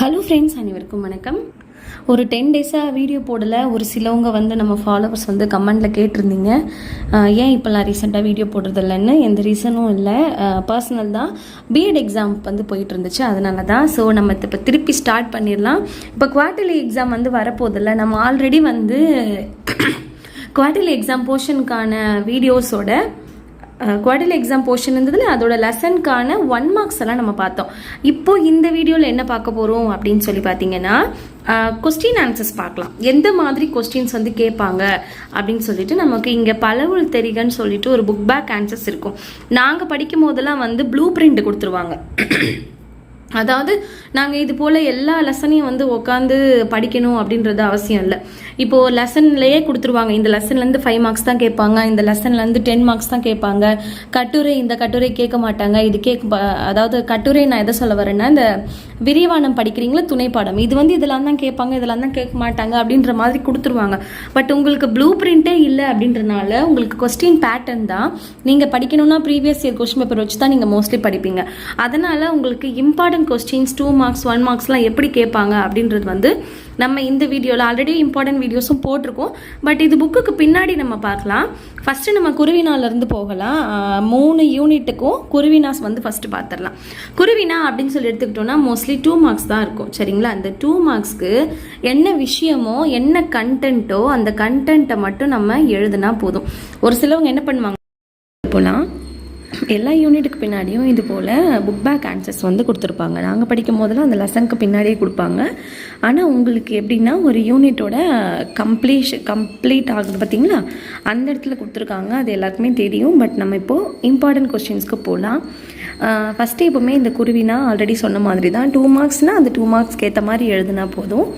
Hello friends அனைவருக்கும் வணக்கம். ஒரு டென் டேஸாக வீடியோ போடலை. ஒரு சிலவங்க வந்து நம்ம ஃபாலோவர்ஸ் வந்து கமெண்டில் கேட்டிருந்தீங்க. ஏன் இப்போல்லாம் ரீசெண்டாக வீடியோ போடுறதில்லன்னு? எந்த ரீசனும் இல்லை. பர்சனல் தான். பிஎட் எக்ஸாம் வந்து போயிட்டு இருந்துச்சு அதனால தான் ஸோ நம்ம இப்போ திருப்பி ஸ்டார்ட் பண்ணிடலாம். இப்போ குவார்ட்டர்லி எக்ஸாம் வந்து வரப்போதில்ல நம்ம ஆல்ரெடி வந்து குவார்ட்டர்லி எக்ஸாம் போர்ஷனுக்கான வீடியோஸோட குவார்டர்லி எக்ஸாம் போர்ஷன் இருந்ததுல அதோட லெசனுக்கான ஒன் மார்க்ஸ் எல்லாம் நம்ம பார்த்தோம். இப்போ இந்த வீடியோவில் என்ன பார்க்க போகிறோம் அப்படின்னு சொல்லி பார்த்தீங்கன்னா கொஸ்டின் ஆன்சர்ஸ் பார்க்கலாம். எந்த மாதிரி கொஸ்டின்ஸ் வந்து கேட்பாங்க அப்படின்னு சொல்லிட்டு நமக்கு இங்கே பலவுள் தெரிகன்னு சொல்லிட்டு ஒரு புக் பேக் ஆன்சர்ஸ் இருக்கும். நாங்கள் படிக்கும் போதெல்லாம் வந்து ப்ளூ பிரிண்ட் கொடுத்துருவாங்க. அதாவது நாங்கள் இது போல் எல்லா லெசனையும் வந்து உட்காந்து படிக்கணும் அப்படின்றது அவசியம் இல்லை. இப்போது லெசன்லேயே கொடுத்துருவாங்க. இந்த லெசன்லேருந்து ஃபைவ் மார்க்ஸ் தான் கேட்பாங்க. இந்த லெசன்லேருந்து டென் மார்க்ஸ் தான் கேட்பாங்க. கட்டுரை இந்த கட்டுரை கேட்க மாட்டாங்க. இது கேட்க அதாவது கட்டுரை நான் எதை சொல்ல வரேன்னா இந்த விரிவானம் படிக்கிறீங்களா துணைப்பாடம் இது வந்து இதெல்லாம் தான் கேட்பாங்க இதெல்லாம் தான் கேட்க மாட்டாங்க அப்படின்ற மாதிரி கொடுத்துருவாங்க. பட் உங்களுக்கு ப்ளூ பிரிண்ட்டே இல்லை அப்படின்றனால உங்களுக்கு கொஸ்டின் பேட்டர்ன் தான். நீங்கள் படிக்கணும்னா ப்ரீவியஸ் இயர் கொஸ்டின் பேப்பர் வச்சு தான் நீங்கள் மோஸ்ட்லி படிப்பீங்க. அதனால் உங்களுக்கு important questions two marks one மார்க்ஸ்லாம் எப்படி கேட்பாங்க அப்படின்றது வந்து நம்ம இந்த வீடியோவில் ஆல்ரெடி இம்பார்ட்டன்ட் வீடியோஸும் போட்டிருக்கோம். பட் இது புக்குக்கு பின்னாடி நம்ம பார்க்கலாம். ஃபஸ்ட்டு நம்ம குருவினாலேருந்து போகலாம். மூணு யூனிட்டுக்கும் குருவினாஸ் வந்து ஃபஸ்ட்டு பார்த்துடலாம். குருவினா அப்படின்னு சொல்லி எடுத்துக்கிட்டோம்னா மோஸ்ட்லி டூ மார்க்ஸ் தான் இருக்கும். சரிங்களா? அந்த டூ மார்க்ஸ்க்கு என்ன விஷயமோ என்ன கண்டென்ட்டோ அந்த கண்டென்ட்டை மட்டும் நம்ம எழுதுனா போதும். ஒரு சிலவங்க என்ன பண்ணுவாங்க போகலாம் எல்லா யூனிட்டுக்கு பின்னாடியும் இது போல் புக் பேக் ஆன்சர்ஸ் வந்து கொடுத்துருப்பாங்க. நாங்கள் படிக்கும் போதெல்லாம் அந்த லெசனுக்கு பின்னாடியே கொடுப்பாங்க. ஆனால் உங்களுக்கு எப்படின்னா ஒரு யூனிட்டோட கம்ப்ளீஷ் கம்ப்ளீட் ஆகுது பார்த்தீங்களா அந்த இடத்துல கொடுத்துருக்காங்க. அது எல்லாருக்குமே தெரியும். பட் நம்ம இப்போது இம்பார்ட்டன்ட் கொஸ்டின்ஸ்க்கு போகலாம் ஃபஸ்ட்டு எப்போவுமே இந்த குருவினா ஆல்ரெடி சொன்ன மாதிரி தான். டூ மார்க்ஸ்னால் அந்த டூ மார்க்ஸ்க்கு ஏற்ற மாதிரி எழுதுனா போதும்.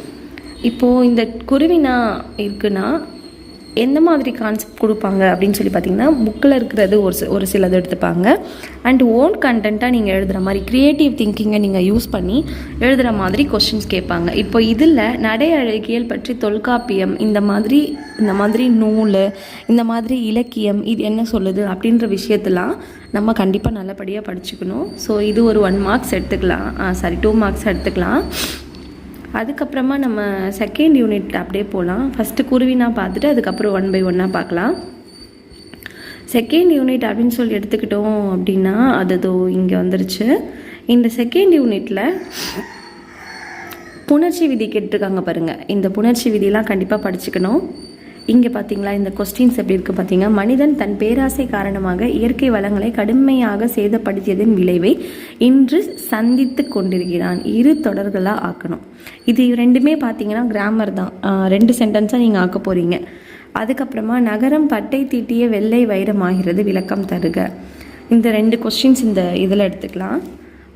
இப்போது இந்த குருவினா இருக்குன்னா எந்த மாதிரி கான்செப்ட் கொடுப்பாங்க அப்படின்னு சொல்லி பார்த்தீங்கன்னா புக்கில் இருக்கிறது ஒரு ஒரு சிலது எடுத்துப்பாங்க. அண்ட் ஓன் கண்டென்ட்டாக நீங்கள் எழுதுகிற மாதிரி க்ரியேட்டிவ் திங்கிங்கை நீங்கள் யூஸ் பண்ணி எழுதுகிற மாதிரி கொஷின்ஸ் கேட்பாங்க. இப்போ இதில் நடை அழகியல் பற்றி தொல்காப்பியம் இந்த மாதிரி இந்த மாதிரி நூல் இந்த மாதிரி இலக்கியம் இது என்ன சொல்லுது அப்படின்ற விஷயத்தெல்லாம் நம்ம கண்டிப்பாக நல்லபடியாக படிச்சுக்கணும். ஸோ இது ஒரு ஒன் மார்க்ஸ் எடுத்துக்கலாம். சாரி டூ மார்க்ஸ் எடுத்துக்கலாம். அதுக்கப்புறமா நம்ம செகண்ட் யூனிட் அப்படியே போகலாம் ஃபஸ்ட்டு குருவினா பார்த்துட்டு அதுக்கப்புறம் ஒன் பை ஒன்னாக பார்க்கலாம். செகண்ட் யூனிட் அப்படின்னு சொல்லி எடுத்துக்கிட்டோம் அப்படின்னா அது தோ இங்கே வந்துருச்சு. இந்த செகண்ட் யூனிட்டில் புணர்ச்சி விதி கேட்டிருக்காங்க பாருங்கள் இந்த புணர்ச்சி விதிலாம் கண்டிப்பாக படிச்சுக்கணும். இங்கே பார்த்தீங்களா இந்த கொஸ்டின்ஸ் எப்படி இருக்குது பார்த்தீங்கன்னா மனிதன் தன் பேராசை காரணமாக இயற்கை வளங்களை கடுமையாக சேதப்படுத்தியதன் விளைவை இன்று சந்தித்து கொண்டிருக்கிறான். இரு தொடர்களாக ஆக்கணும். இது ரெண்டுமே பார்த்தீங்கன்னா கிராமர் தான். ரெண்டு சென்டென்ஸாக நீங்கள் ஆக்க போகிறீங்க அதுக்கப்புறமா நகரம் பட்டை தீட்டிய வெள்ளை வைரமாகிறது விளக்கம் தருக. இந்த ரெண்டு கொஸ்டின்ஸ் இந்த இதில் எடுத்துக்கலாம்.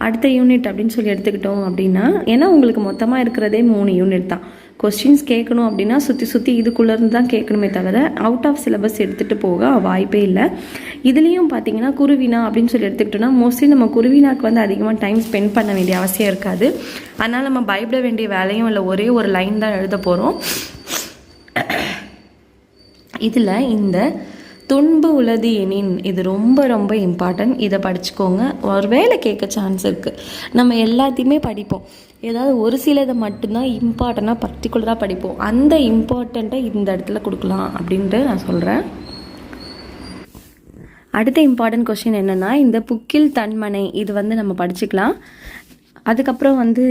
அடுத்த யூனிட் அப்படின்னு சொல்லி எடுத்துக்கிட்டோம் அப்படின்னா ஏன்னா உங்களுக்கு மொத்தமாக இருக்கிறதே மூணு யூனிட் தான். கொஸ்டின்ஸ் கேட்கணும் அப்படின்னா சுற்றி சுற்றி இதுக்குள்ளேருந்து தான் கேட்கணுமே தவிர அவுட் ஆஃப் சிலபஸ் எடுத்துகிட்டு போக வாய்ப்பே இல்லை. இதுலேயும் பார்த்தீங்கன்னா குருவினா அப்படின்னு சொல்லி எடுத்துக்கிட்டோம்னா மோஸ்ட்லி நம்ம குருவினாக்கு வந்து அதிகமாக டைம் ஸ்பெண்ட் பண்ண வேண்டிய அவசியம் இருக்காது. அதனால் நம்ம பயப்பட வேண்டிய வேலையும் இல்லை ஒரே ஒரு லைன் தான் எழுத போகிறோம் இதில் இந்த துன்பு உளது எனின் இது ரொம்ப ரொம்ப இம்பார்ட்டன்ட் இதை படிச்சுக்கோங்க. ஒரு வேலை கேட்க சான்ஸ் இருக்குது நம்ம எல்லாத்தையுமே படிப்போம். ஏதாவது ஒரு சிலதை மட்டும்தான் இம்பார்ட்டண்ட்டாக பர்டிகுலராக படிப்போம். அந்த இம்பார்ட்டண்ட்டை இந்த இடத்துல கொடுக்கலாம் அப்படின்ட்டு நான் சொல்கிறேன் அடுத்த இம்பார்ட்டன்ட் கொஷின் என்னென்னா இந்த புக்கில் தன்மனை இது வந்து நம்ம படிச்சுக்கலாம். அதுக்கப்புறம் வந்து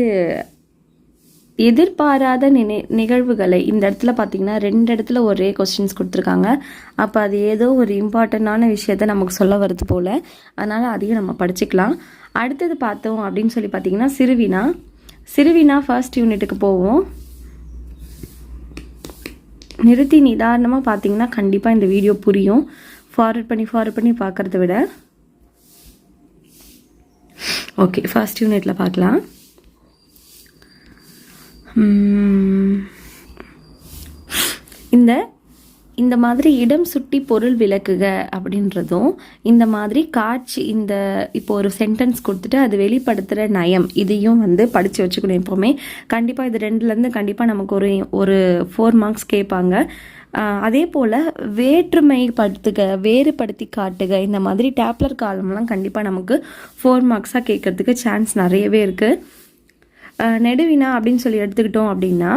எதிர்பாராத நினை நிகழ்வுகளை இந்த இடத்துல பார்த்தீங்கன்னா ரெண்டு இடத்துல ஒரே கொஸ்டின்ஸ் கொடுத்துருக்காங்க. அப்போ அது ஏதோ ஒரு இம்பார்ட்டண்ட்டான விஷயத்த நமக்கு சொல்ல வருது போல். அதனால் அதையும் நம்ம படிச்சுக்கலாம். அடுத்தது பார்த்தோம் அப்படின்னு சொல்லி பார்த்தீங்கன்னா சிறுவினா சிறுவினா ஃபர்ஸ்ட் யூனிட்டுக்கு போவோம். நிறுத்தி நிதானமாக பார்த்தீங்கன்னா கண்டிப்பாக இந்த வீடியோ புரியும். ஃபார்வர்ட் பண்ணி ஃபார்வர்ட் பண்ணி பார்க்குறத விட. ஓகே ஃபர்ஸ்ட் யூனிட்டில் பார்க்கலாம் இந்த இந்த மாதிரி இடம் சுட்டி பொருள் விளக்குக அப்படின்றதும் இந்த மாதிரி காட்சி இந்த இப்போ ஒரு சென்டென்ஸ் கொடுத்துட்டு அது வெளிப்படுத்துகிற நயம் இதையும் வந்து படித்து வச்சுக்கணும் எப்போவுமே. கண்டிப்பாக இது ரெண்டுலேருந்து கண்டிப்பாக நமக்கு ஒரு ஒரு ஃபோர் மார்க்ஸ் கேட்பாங்க. அதே போல் வேற்றுமை படுத்துக வேறுபடுத்தி காட்டுக இந்த மாதிரி டேப்லர் காலம்லாம் கண்டிப்பாக நமக்கு ஃபோர் மார்க்ஸாக கேட்கறதுக்கு சான்ஸ் நிறையவே இருக்குது நெடுவினா அப்படின்னு சொல்லி எடுத்துக்கிட்டோம் அப்படின்னா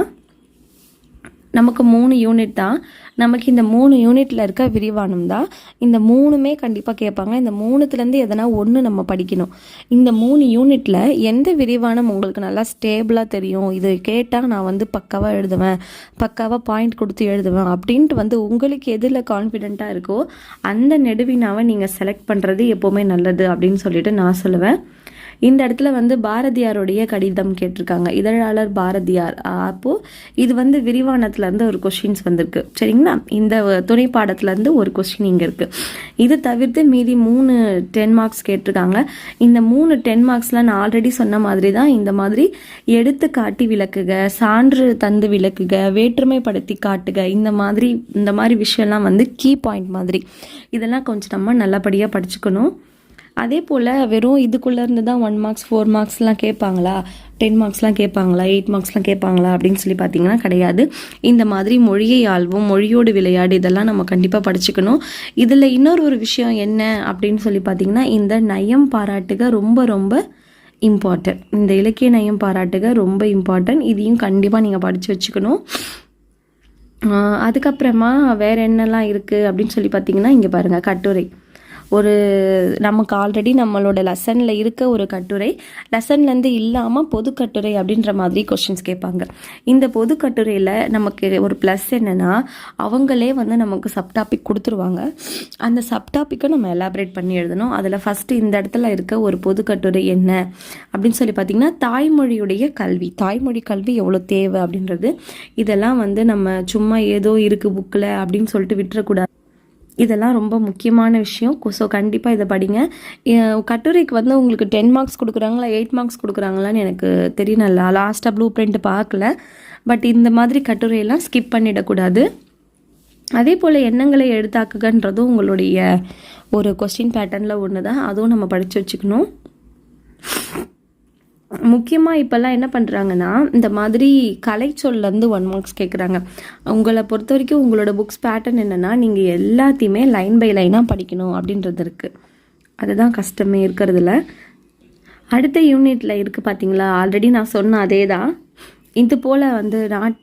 நமக்கு மூணு யூனிட் தான். நமக்கு இந்த மூணு யூனிட்டில் இருக்க விரிவானம் தான். இந்த மூணுமே கண்டிப்பாக கேட்பாங்க. இந்த மூணுத்துலேருந்து எதனா ஒன்று நம்ம படிக்கணும். இந்த மூணு யூனிட்டில் எந்த விரிவானம் உங்களுக்கு நல்லா ஸ்டேபிளாக தெரியும்? இது கேட்டால் நான் வந்து பக்காவாக எழுதுவேன். பக்காவாக பாயிண்ட் கொடுத்து எழுதுவேன். அப்படின்ட்டு வந்து உங்களுக்கு எதில் கான்ஃபிடெண்ட்டாக இருக்கோ அந்த நெடுவினாவை நீங்கள் செலக்ட் பண்ணுறது எப்போவுமே நல்லது அப்படின்னு சொல்லிட்டு நான் சொல்லுவேன். இந்த இடத்துல வந்து பாரதியாருடைய கடிதம் கேட்டிருக்காங்க. இதழாளர் பாரதியார். அப்போது இது வந்து விரிவானத்துலேருந்து ஒரு கொஷின்ஸ் வந்திருக்கு. சரிங்களா? இந்த துணை பாடத்துலேருந்து ஒரு கொஸ்டின் இங்கே இருக்குது இது தவிர்த்து மீதி மூணு டென் மார்க்ஸ் கேட்டிருக்காங்க. இந்த மூணு டென் மார்க்ஸ்லாம் நான் ஆல்ரெடி சொன்ன மாதிரி தான் இந்த மாதிரி எடுத்து காட்டி விளக்குக சான்று தந்து விளக்குக வேற்றுமைப்படுத்தி காட்டுக இந்த மாதிரி இந்த மாதிரி விஷயம்லாம் வந்து கீ பாயிண்ட் மாதிரி. இதெல்லாம் கொஞ்சம் நம்ம நல்லபடியாக படிச்சுக்கணும். அதே போல் வெறும் இதுக்குள்ளே இருந்து தான் ஒன் மார்க்ஸ் ஃபோர் மார்க்ஸ்லாம் கேட்பாங்களா? டென் மார்க்ஸ்லாம் கேட்பாங்களா? எயிட் மார்க்ஸ்லாம் கேட்பாங்களா? அப்படின்னு சொல்லி பார்த்தீங்கன்னா கிடையாது. இந்த மாதிரி மொழியை ஆள்வோம் மொழியோடு விளையாடு இதெல்லாம் நம்ம கண்டிப்பாக படிச்சுக்கணும். இதில் இன்னொரு ஒரு விஷயம் என்ன அப்படின்னு சொல்லி பார்த்தீங்கன்னா இந்த நயம் பாராட்டுக ரொம்ப ரொம்ப இம்பார்ட்டன்ட் இந்த இலக்கிய நயம் பாராட்டுக ரொம்ப இம்பார்ட்டன்ட் இதையும் கண்டிப்பாக நீங்கள் படித்து வச்சுக்கணும். அதுக்கப்புறமா வேறு என்னெல்லாம் இருக்குது அப்படின்னு சொல்லி பார்த்தீங்கன்னா இங்கே பாருங்கள் கட்டுரை. ஒரு நமக்கு ஆல்ரெடி நம்மளோட லெசனில் இருக்க ஒரு கட்டுரை லெசன்லேருந்து இல்லாமல் பொது கட்டுரை அப்படின்ற மாதிரி கொஷின்ஸ் கேட்பாங்க. இந்த பொது கட்டுரையில் நமக்கு ஒரு ப்ளஸ் என்னென்னா அவங்களே வந்து நமக்கு சப்டாபிக் கொடுத்துருவாங்க. அந்த சப்டாப்பிக்கை நம்ம எலாபரேட் பண்ணி எழுதணும். அதில் ஃபஸ்ட்டு இந்த இடத்துல இருக்க ஒரு பொது கட்டுரை என்ன? அப்படின்னு சொல்லி பார்த்தீங்கன்னா தாய்மொழியுடைய கல்வி. தாய்மொழி கல்வி எவ்வளோ தேவை அப்படின்றது. இதெல்லாம் வந்து நம்ம சும்மா ஏதோ இருக்குது புக்கில் அப்படின்னு சொல்லிட்டு விட்டுறக்கூடாது. இதெல்லாம் ரொம்ப முக்கியமான விஷயம். ஸோ கண்டிப்பாக இதை படிங்க. கட்டுரைக்கு வந்து உங்களுக்கு டென் மார்க்ஸ் கொடுக்குறாங்களா எயிட் மார்க்ஸ் கொடுக்குறாங்களான்னு எனக்கு தெரியல. லாஸ்ட்டாக ப்ளூ பிரிண்ட் பார்க்கல. பட் இந்த மாதிரி கட்டுரையெல்லாம் ஸ்கிப் பண்ணிடக்கூடாது. அதே போல் எண்ணங்களை எழுத்தாக்குகன்றதும் உங்களுடைய ஒரு கொஸ்டின் பேட்டர்னில் ஒன்று தான் அதுவும் நம்ம படித்து வச்சுக்கணும். முக்கியமாக இப்போல்லாம் என்ன பண்ணுறாங்கன்னா இந்த மாதிரி கலை சொல்லேருந்து ஒன் மார்க்ஸ் கேட்குறாங்க உங்களை பொறுத்த வரைக்கும் உங்களோட புக்ஸ் பேட்டர்ன் என்னென்னா நீங்கள் எல்லாத்தையுமே லைன் பை லைனாக படிக்கணும் அப்படின்றது இருக்குது அதுதான் கஷ்டமே இருக்கிறதுல. அடுத்த யூனிட்டில் இருக்குது பார்த்தீங்களா ஆல்ரெடி நான் சொன்ன அதே தான் இது போல் வந்து நாட்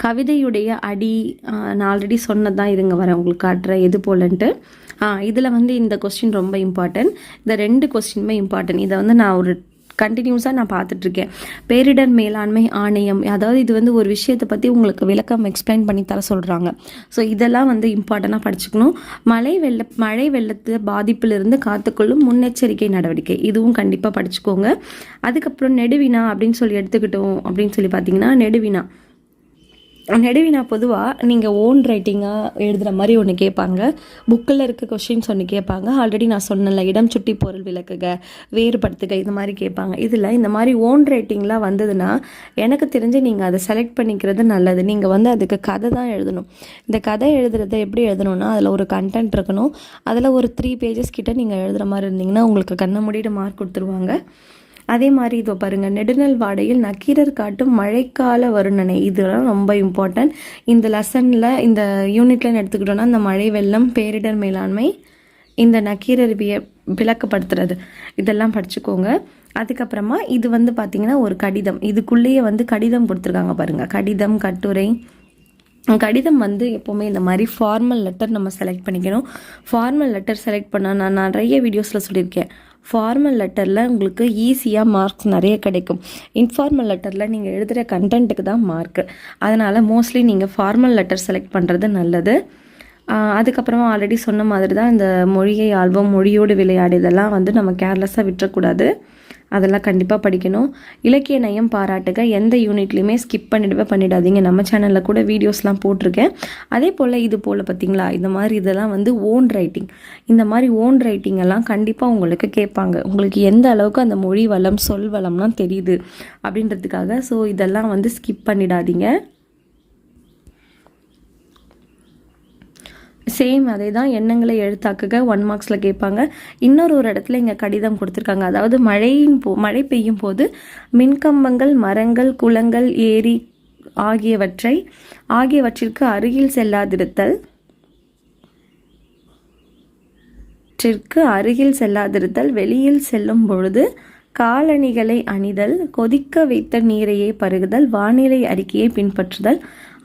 கவிதையுடைய அடி நான் ஆல்ரெடி சொன்னது தான் இருங்க வரேன் உங்களுக்கு காட்டுறேன் எது போலன்ட்டு. இதில் வந்து இந்த கொஸ்டின் ரொம்ப இம்பார்ட்டன்ட் இந்த ரெண்டு கொஸ்டினுமே இம்பார்ட்டன்ட் இதை வந்து நான் ஒரு கண்டினியூஸாக நான் பார்த்துட்ருக்கேன். பேரிடர் மேலாண்மை ஆணையம் அதாவது இது வந்து ஒரு விஷயத்தை பற்றி உங்களுக்கு விளக்கம் எக்ஸ்பிளைன் பண்ணி தர சொல்கிறாங்க ஸோ இதெல்லாம் வந்து இம்பார்ட்டண்ட்டாக படிச்சுக்கணும். மழை வெள்ள மழை வெள்ளத்து பாதிப்பிலிருந்து காத்துக்கொள்ளும் முன்னெச்சரிக்கை நடவடிக்கை. இதுவும் கண்டிப்பாக படிச்சுக்கோங்க. அதுக்கப்புறம் நெடுவினா அப்படின்னு சொல்லி எடுத்துக்கிட்டோம் அப்படின்னு சொல்லி பார்த்தீங்கன்னா நெடுவினா. நெடுவினா பொதுவாக நீங்கள் ஓன் ரைட்டிங்காக எழுதுகிற மாதிரி ஒன்று கேட்பாங்க புக்கில் இருக்க கொஷின்ஸ் ஒன்று கேட்பாங்க ஆல்ரெடி நான் சொன்னேன்ல இடம் சுட்டி பொருள் விளக்குக வேறுபடுத்துக இந்த மாதிரி கேட்பாங்க இதில் இந்த மாதிரி ஓன் ரைட்டிங்லாம் வந்ததுன்னா எனக்கு தெரிஞ்சு நீங்கள் அதை செலக்ட் பண்ணிக்கிறது நல்லது. நீங்கள் வந்து அதுக்கு கதை தான் எழுதணும். இந்த கதை எழுதுறத எப்படி எழுதணும்னா அதில் ஒரு கண்டென்ட் இருக்கணும். அதில் ஒரு த்ரீ பேஜஸ் கிட்டே நீங்கள் எழுதுகிற மாதிரி இருந்தீங்கன்னா உங்களுக்கு கண்ணை மூடிட்டு மார்க் கொடுத்துருவாங்க. அதே மாதிரி இதோ பாருங்கள் நெடுநல் வாடையில் நக்கீரர் காட்டும் மழைக்கால வருணனை. இதெல்லாம் ரொம்ப இம்பார்ட்டன்ட் இந்த லெசனில் இந்த யூனிட்லன்னு எடுத்துக்கிட்டோம்னா இந்த மழை வெள்ளம் பேரிடர் மேலாண்மை இந்த நக்கீரர் விளக்கப்படுத்துறது. இதெல்லாம் படிச்சுக்கோங்க. அதுக்கப்புறமா இது வந்து பார்த்தீங்கன்னா ஒரு கடிதம். இதுக்குள்ளேயே வந்து கடிதம் கொடுத்துருக்காங்க பாருங்கள் கடிதம் கட்டுரை. கடிதம் வந்து எப்போவுமே இந்த மாதிரி ஃபார்மல் லெட்டர் நம்ம செலக்ட் பண்ணிக்கணும். ஃபார்மல் லெட்டர் செலக்ட் பண்ண நான் நிறைய வீடியோஸில் சொல்லியிருக்கேன். ஃபார்மல் லெட்டரில் உங்களுக்கு ஈஸியாக மார்க்ஸ் நிறைய கிடைக்கும். இன்ஃபார்மல் லெட்டரில் நீங்கள் எழுதுகிற கண்டென்ட்டுக்கு தான் மார்க்கு அதனால் மோஸ்ட்லி நீங்கள் ஃபார்மல் லெட்டர் செலக்ட் பண்ணுறது நல்லது. அதுக்கப்புறமா ஆல்ரெடி சொன்ன மாதிரி தான் இந்த மொழியை ஆல்வம் மொழியோடு விளையாடு இதெல்லாம் வந்து நம்ம கேர்லெஸ்ஸாக விட்டுறக்கூடாது. அதெல்லாம் கண்டிப்பாக படிக்கணும். இலக்கிய நயம் பாராட்டுக. எந்த யூனிட்லையுமே ஸ்கிப் பண்ணிடவே பண்ணிடாதீங்க. நம்ம சேனலில் கூட வீடியோஸ்லாம் போட்டிருக்கேன். அதே போல் இது போல் பார்த்தீங்களா இந்த மாதிரி இதெல்லாம் வந்து ஓன் ரைட்டிங் இந்த மாதிரி ஓன் ரைட்டிங் எல்லாம் கண்டிப்பாக உங்களுக்கு கேட்பாங்க. உங்களுக்கு எந்த அளவுக்கு அந்த மொழி வளம் சொல் வளம்லாம் தெரியுது அப்படின்றதுக்காக. ஸோ இதெல்லாம் வந்து ஸ்கிப் பண்ணிடாதீங்க. சேம் அதே தான் எண்ணங்களை எழுத்தாக்குக ஒன் மார்க்ஸில் கேட்பாங்க. இன்னொரு ஒரு இடத்துல இங்கே கடிதம் கொடுத்துருக்காங்க. அதாவது மழையின் போ மழை பெய்யும் போது மின்கம்பங்கள் மரங்கள் குளங்கள் ஏரி ஆகியவற்றை ஆகியவற்றிற்கு அருகில் செல்லாதிருத்தல் ற்றிற்கு அருகில் செல்லாதிருத்தல் வெளியில் செல்லும் பொழுது காலணிகளை அணிதல் கொதிக்க வைத்த நீரையே பருகுதல் வானிலை அறிக்கையை பின்பற்றுதல்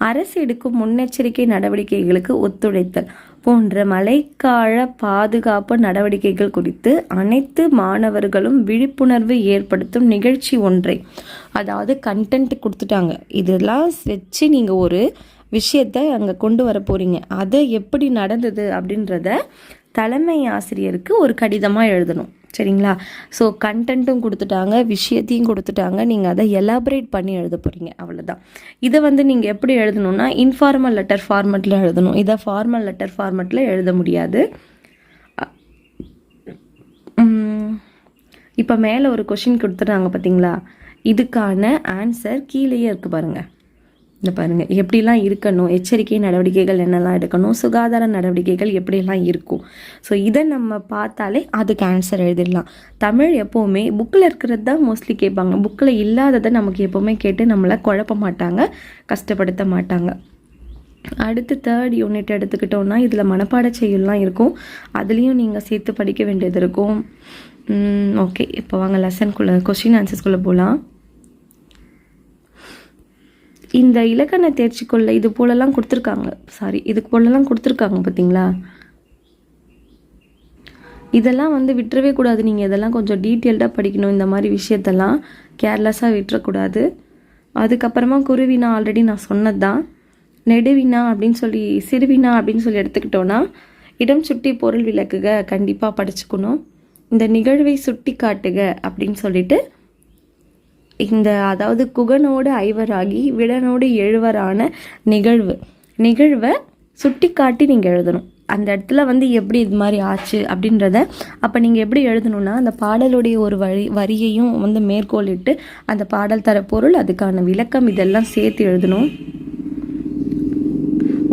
அரசு எடுக்கும் முன்னெச்சரிக்கை நடவடிக்கைகளுக்கு ஒத்துழைத்தல் போன்ற மழைக்கால பாதுகாப்பு நடவடிக்கைகள் குறித்து அனைத்து மாணவர்களும் விழிப்புணர்வு ஏற்படுத்தும் நிகழ்ச்சி ஒன்றை அதாவது கண்டென்ட் கொடுத்துட்டாங்க. இதெல்லாம் வச்சு நீங்கள் ஒரு விஷயத்தை அங்கே கொண்டு வர போகிறீங்க அதை எப்படி நடந்தது அப்படின்றத தலைமை ஆசிரியருக்கு ஒரு கடிதமாக எழுதணும். சரிங்களா? ஸோ கண்டென்ட்டும் கொடுத்துட்டாங்க விஷயத்தையும் கொடுத்துட்டாங்க. நீங்கள் அதை எலாபரேட் பண்ணி எழுத போகிறீங்க அவ்வளோதான் இதை வந்து நீங்கள் எப்படி எழுதணும்னா இன்ஃபார்மல் லெட்டர் ஃபார்மெட்டில் எழுதணும். இதை ஃபார்மல் லெட்டர் ஃபார்மெட்டில் எழுத முடியாது. இப்போ மேலே ஒரு கொஷின் கொடுத்துட்டாங்க பார்த்தீங்களா இதுக்கான ஆன்சர் கீழேயே இருக்குது பாருங்கள் இந்த பாருங்கள் எப்படிலாம் இருக்கணும் எச்சரிக்கை நடவடிக்கைகள் என்னெல்லாம் எடுக்கணும் சுகாதார நடவடிக்கைகள் எப்படிலாம் இருக்கும். ஸோ இதை நம்ம பார்த்தாலே அதுக்கு ஆன்சர் எழுதிடலாம். தமிழ் எப்போவுமே புக்கில் இருக்கிறது தான் மோஸ்ட்லி கேட்பாங்க. புக்கில் இல்லாததை நமக்கு எப்போவுமே கேட்டு நம்மளை குழப்ப மாட்டாங்க கஷ்டப்படுத்த மாட்டாங்க. அடுத்து தேர்ட் யூனிட் எடுத்துக்கிட்டோன்னா இதில் மனப்பாட செயல்லாம் இருக்கும். அதுலேயும் நீங்கள் சேர்த்து படிக்க வேண்டியது இருக்கும். ஓகே இப்போ வாங்க லெசன்குள்ளே கொஸ்டின் ஆன்சர்ஸ்குள்ளே போகலாம் இந்த இலக்கண தேர்ச்சிக்குள்ள இது போலலாம் கொடுத்துருக்காங்க. சாரி இது போலலாம் கொடுத்துருக்காங்க பார்த்தீங்களா இதெல்லாம் வந்து விட்டுறவே கூடாது. நீங்கள் இதெல்லாம் கொஞ்சம் டீட்டெயில்டாக படிக்கணும். இந்த மாதிரி விஷயத்தெல்லாம் கேர்லெஸ்ஸாக விட்டுறக்கூடாது. அதுக்கப்புறமா குருவினா ஆல்ரெடி நான் சொன்னது தான் நெடுவினா அப்படின்னு சொல்லி சிறுவினா அப்படின்னு சொல்லி எடுத்துக்கிட்டோன்னா இடம் சுட்டி பொருள் விளக்குக கண்டிப்பாக படிச்சுக்கணும். இந்த நிகழ்வை சுட்டி காட்டுக அப்படின்னு சொல்லிட்டு இந்த அதாவது குகனோடு ஐவராகி விடனோடு எழுவரான நிகழ்வு. நிகழ்வை சுட்டி காட்டி நீங்கள் எழுதணும். அந்த இடத்துல வந்து எப்படி இது மாதிரி ஆச்சு அப்படின்றத அப்போ நீங்கள் எப்படி எழுதணும்னா அந்த பாடலுடைய ஒரு வரி வரியையும் வந்து மேற்கோளிட்டு அந்த பாடல் தர பொருள் அதுக்கான விளக்கம் இதெல்லாம் சேர்த்து எழுதணும்.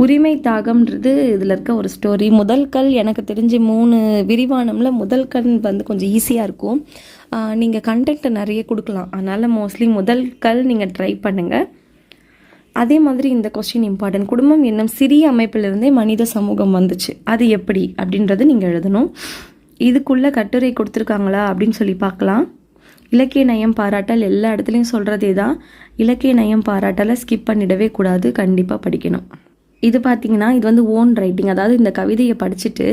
உரிமை தாகம்ன்றது இதில் இருக்க ஒரு ஸ்டோரி முதல் கல் எனக்கு தெரிஞ்சு மூணு விரிவானமில் முதல் கல் வந்து கொஞ்சம் ஈஸியாக இருக்கும். நீங்கள் கண்டென்ட்டை நிறைய கொடுக்கலாம். அதனால் மோஸ்ட்லி முதல் கல் நீங்கள் ட்ரை பண்ணுங்கள் அதே மாதிரி இந்த கொஸ்டின் இம்பார்ட்டன்ட் குடும்பம் என்னும் சிறிய அமைப்பிலிருந்தே மனித சமூகம் வந்துச்சு. அது எப்படி? அப்படின்றது நீங்கள் எழுதணும். இதுக்குள்ளே கட்டுரை கொடுத்துருக்காங்களா? அப்படின்னு சொல்லி பார்க்கலாம். இலக்கிய நயம் பாராட்டல் எல்லா இடத்துலையும் சொல்கிறதே தான். இலக்கிய நயம் பாராட்டலை ஸ்கிப் பண்ணிடவே கூடாது. கண்டிப்பாக படிக்கணும். இது பார்த்தீங்கன்னா இது வந்து ஓன் ரைட்டிங் அதாவது இந்த கவிதையை படிச்சுட்டு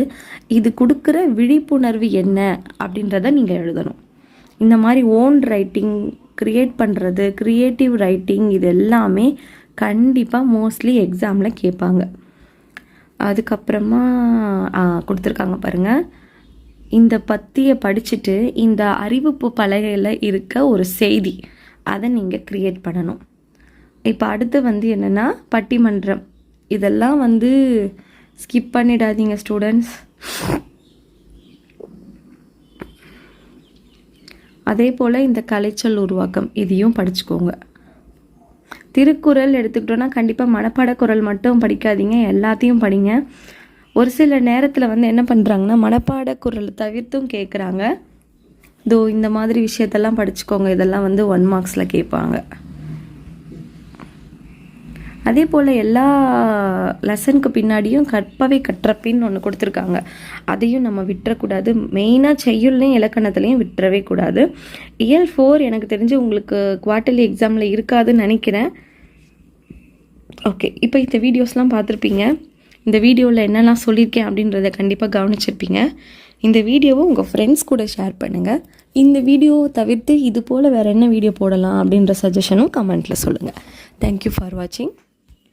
இது கொடுக்குற விழிப்புணர்வு என்ன? அப்படின்றத நீங்கள் எழுதணும். இந்த மாதிரி ஓன் ரைட்டிங் க்ரியேட் பண்ணுறது க்ரியேட்டிவ் ரைட்டிங் இது எல்லாமே கண்டிப்பாக மோஸ்ட்லி எக்ஸாமில் கேட்பாங்க. அதுக்கப்புறமா கொடுத்துருக்காங்க பாருங்கள் இந்த பத்தியை படிச்சுட்டு இந்த அறிவிப்பு பலகையில் இருக்க ஒரு செய்தி அதை நீங்கள் க்ரியேட் பண்ணணும். இப்போ அடுத்து வந்து என்னென்னா பட்டிமன்றம். இதெல்லாம் வந்து ஸ்கிப் பண்ணிடாதீங்க ஸ்டூடெண்ட்ஸ் அதே போல் இந்த கலைச்சொல் உருவாக்கம் இதையும் படிச்சுக்கோங்க. திருக்குறள் எடுத்துக்கிட்டோன்னா கண்டிப்பாக மனப்பாட குரல் மட்டும் படிக்காதீங்க எல்லாத்தையும் படிங்க. ஒரு சில நேரத்தில் வந்து என்ன பண்ணுறாங்கன்னா மனப்பாட குரல் தவிர்த்தும் கேட்குறாங்க தோ இந்த மாதிரி விஷயத்தெல்லாம் படிச்சுக்கோங்க இதெல்லாம் வந்து ஒன் மார்க்ஸில் கேட்பாங்க அதே போல் எல்லா லெசனுக்கு பின்னாடியும் கற்பவை கற்றப்பின்னு ஒன்று கொடுத்துருக்காங்க. அதையும் நம்ம விட்டுறக்கூடாது. மெயினாக செய்யுள்லையும் இலக்கணத்துலையும் விட்டுறவே கூடாது. இயல் ஃபோர் எனக்கு தெரிஞ்சு உங்களுக்கு குவார்ட்டர்லி எக்ஸாமில் இருக்காதுன்னு நினைக்கிறேன். ஓகே இப்போ இந்த வீடியோஸ்லாம் பார்த்துருப்பீங்க. இந்த வீடியோவில் என்னெல்லாம் சொல்லியிருக்கேன் அப்படின்றத கண்டிப்பாக கவனிச்சிருப்பீங்க. இந்த வீடியோவை உங்கள் ஃப்ரெண்ட்ஸ் கூட ஷேர் பண்ணுங்கள் இந்த வீடியோவை தவிர்த்து இது போல் வேறு என்ன வீடியோ போடலாம் அப்படின்ற சஜஷனும் கமெண்ட்டில் சொல்லுங்கள் தேங்க்யூ ஃபார் வாட்சிங்